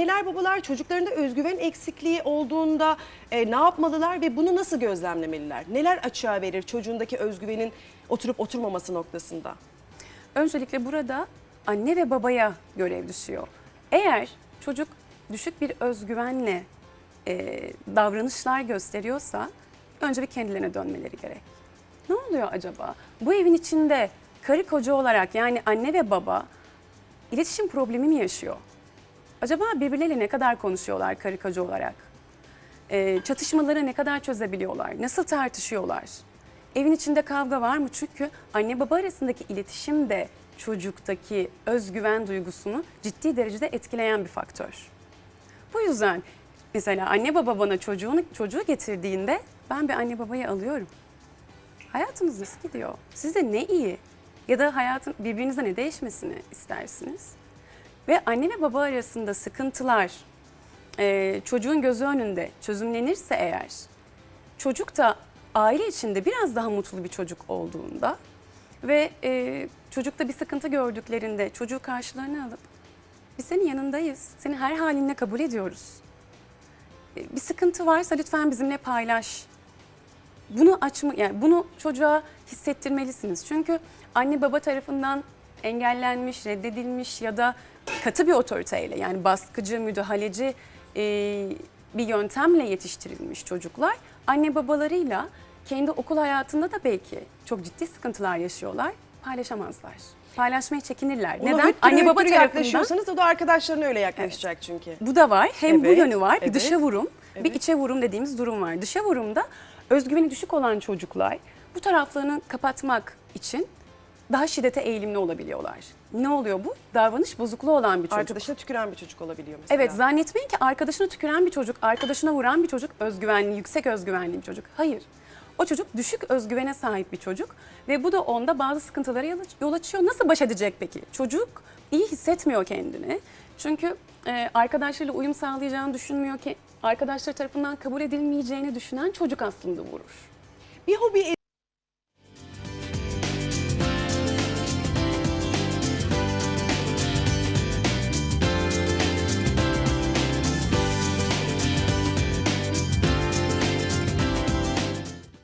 Anneler babalar çocuklarında özgüven eksikliği olduğunda e, ne yapmalılar ve bunu nasıl gözlemlemeliler? Neler açığa verir çocuğundaki özgüvenin oturup oturmaması noktasında? Öncelikle burada anne ve babaya görev düşüyor. Eğer çocuk düşük bir özgüvenle e, davranışlar gösteriyorsa önce bir kendilerine dönmeleri gerek. Ne oluyor acaba? Bu evin içinde karı koca olarak yani anne ve baba iletişim problemi mi yaşıyor? Acaba birbirleriyle ne kadar konuşuyorlar karı koca olarak? Ee, çatışmaları ne kadar çözebiliyorlar? Nasıl tartışıyorlar? Evin içinde kavga var mı? Çünkü anne baba arasındaki iletişim de çocuktaki özgüven duygusunu ciddi derecede etkileyen bir faktör. Bu yüzden mesela anne baba bana çocuğunu çocuğu getirdiğinde ben bir anne babayı alıyorum. Hayatınız nasıl gidiyor? Size ne iyi? Ya da hayatın birbirinizde ne değişmesini istersiniz? Ve anne ve baba arasında sıkıntılar e, çocuğun gözü önünde çözümlenirse eğer çocuk da aile içinde biraz daha mutlu bir çocuk olduğunda ve e, çocukta bir sıkıntı gördüklerinde çocuğu karşılarına alıp biz senin yanındayız, seni her halinle kabul ediyoruz. E, bir sıkıntı varsa lütfen bizimle paylaş. Bunu açma yani bunu çocuğa hissettirmelisiniz. Çünkü anne baba tarafından engellenmiş, reddedilmiş ya da katı bir otoriteyle yani baskıcı, müdahaleci e, bir yöntemle yetiştirilmiş çocuklar anne babalarıyla kendi okul hayatında da belki çok ciddi sıkıntılar yaşıyorlar. Paylaşamazlar. Paylaşmaya çekinirler. Ona Neden? Anne baba tarafından o da arkadaşlarına öyle yaklaşacak çünkü. bu da var. Hem bu Evet, yönü var. Bir evet, dışa vurum, bir evet. içe vurum dediğimiz durum var. Dışa vurumda özgüveni düşük olan çocuklar bu taraflarını kapatmak için daha şiddete eğilimli olabiliyorlar. Ne oluyor bu? Davranış bozukluğu olan bir çocuk. Arkadaşına tüküren bir çocuk olabiliyor mesela. Evet zannetmeyin ki arkadaşına tüküren bir çocuk, arkadaşına vuran bir çocuk özgüvenli, yüksek özgüvenli bir çocuk. Hayır. O çocuk düşük özgüvene sahip bir çocuk ve bu da onda bazı sıkıntılara yol aç- yol açıyor. Nasıl baş edecek peki? Çocuk iyi hissetmiyor kendini. Çünkü e, arkadaşlarıyla uyum sağlayacağını düşünmüyor ki arkadaşları tarafından kabul edilmeyeceğini düşünen çocuk aslında vurur. Bir hobi